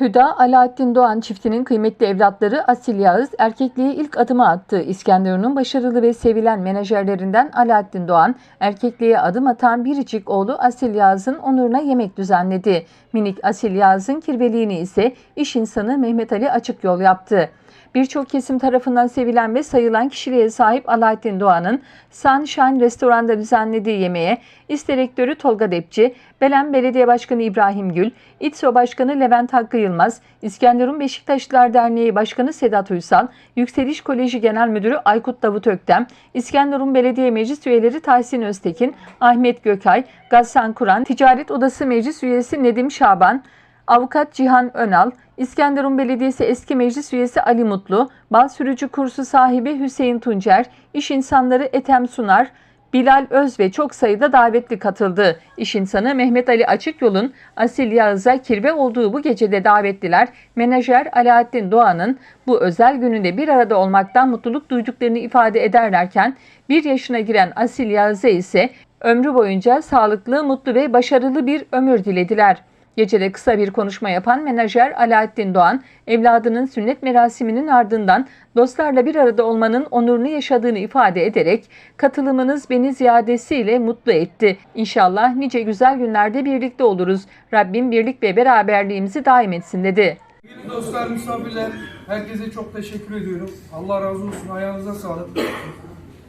Hüda Alaaddin Doğan çiftinin kıymetli evlatları Asil Yağız erkekliğe ilk adımı attı. İskenderun'un başarılı ve sevilen menajerlerinden Alaaddin Doğan erkekliğe adım atan biricik oğlu Asil Yağız'ın onuruna yemek düzenledi. Minik Asil Yağız'ın kirveliğini ise iş insanı Mehmet Ali Açık Yol yaptı. Birçok kesim tarafından sevilen ve sayılan kişiliğe sahip Alaaddin Doğan'ın Sunshine Restoran'da düzenlediği yemeğe İST Rektörü Tolga Depçi, Belen Belediye Başkanı İbrahim Gül, İTSO Başkanı Levent Hakkı Yılmaz, İskenderun Beşiktaşlılar Derneği Başkanı Sedat Uysal, Yükseliş Koleji Genel Müdürü Aykut Davut Öktem, İskenderun Belediye Meclis Üyeleri Tahsin Öztekin, Ahmet Gökay, Gassan Kur'an, Ticaret Odası Meclis Üyesi Nedim Şaban, Avukat Cihan Önal, İskenderun Belediyesi eski meclis üyesi Ali Mutlu, bal sürücü kursu sahibi Hüseyin Tuncer, iş insanları Ethem Sunar, Bilal Öz ve çok sayıda davetli katıldı. İş insanı Mehmet Ali Açıkyol'un Asil Yağız'a kirve olduğu bu gecede davetliler menajer Alaaddin Doğan'ın bu özel gününde bir arada olmaktan mutluluk duyduklarını ifade ederlerken bir yaşına giren Asil Yağız'a ise ömrü boyunca sağlıklı, mutlu ve başarılı bir ömür dilediler. Gecede kısa bir konuşma yapan menajer Alaaddin Doğan, evladının sünnet merasiminin ardından dostlarla bir arada olmanın onurunu yaşadığını ifade ederek katılımınız beni ziyadesiyle mutlu etti. İnşallah nice güzel günlerde birlikte oluruz. Rabbim birlik ve beraberliğimizi daim etsin dedi. Sevgili dostlar, misafirler, herkese çok teşekkür ediyorum. Allah razı olsun, ayağınıza sağlık.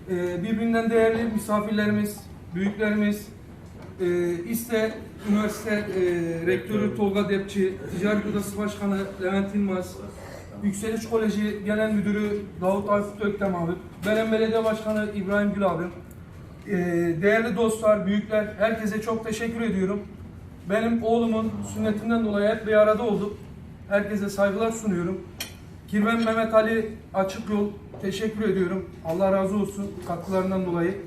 Ee, birbirinden değerli misafirlerimiz, büyüklerimiz, e, İSTE Üniversite e, Rektörü Tolga Depçi, Ticaret Odası Başkanı Levent Yılmaz, Yükseliş Koleji Genel Müdürü Davut Aykut Öktem abi, Belen Belediye Başkanı İbrahim Gül abim, Ee, değerli dostlar, büyükler, herkese çok teşekkür ediyorum. Benim oğlumun sünnetinden dolayı hep bir arada olduk. Herkese saygılar sunuyorum. Kirven Mehmet Ali Açık Yol teşekkür ediyorum. Allah razı olsun katkılarından dolayı.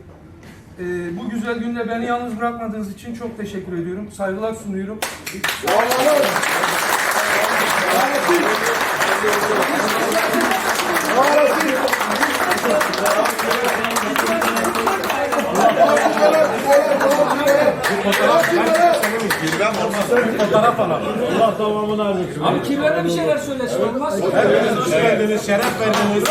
Ee, bu güzel günde beni yalnız bırakmadığınız için çok teşekkür ediyorum. Saygılar sunuyorum. Allah tamamını arzusun. Abi kirverde bir şeyler söylesin olmaz. Hepiniz hoş geldiniz, şeref verdiniz.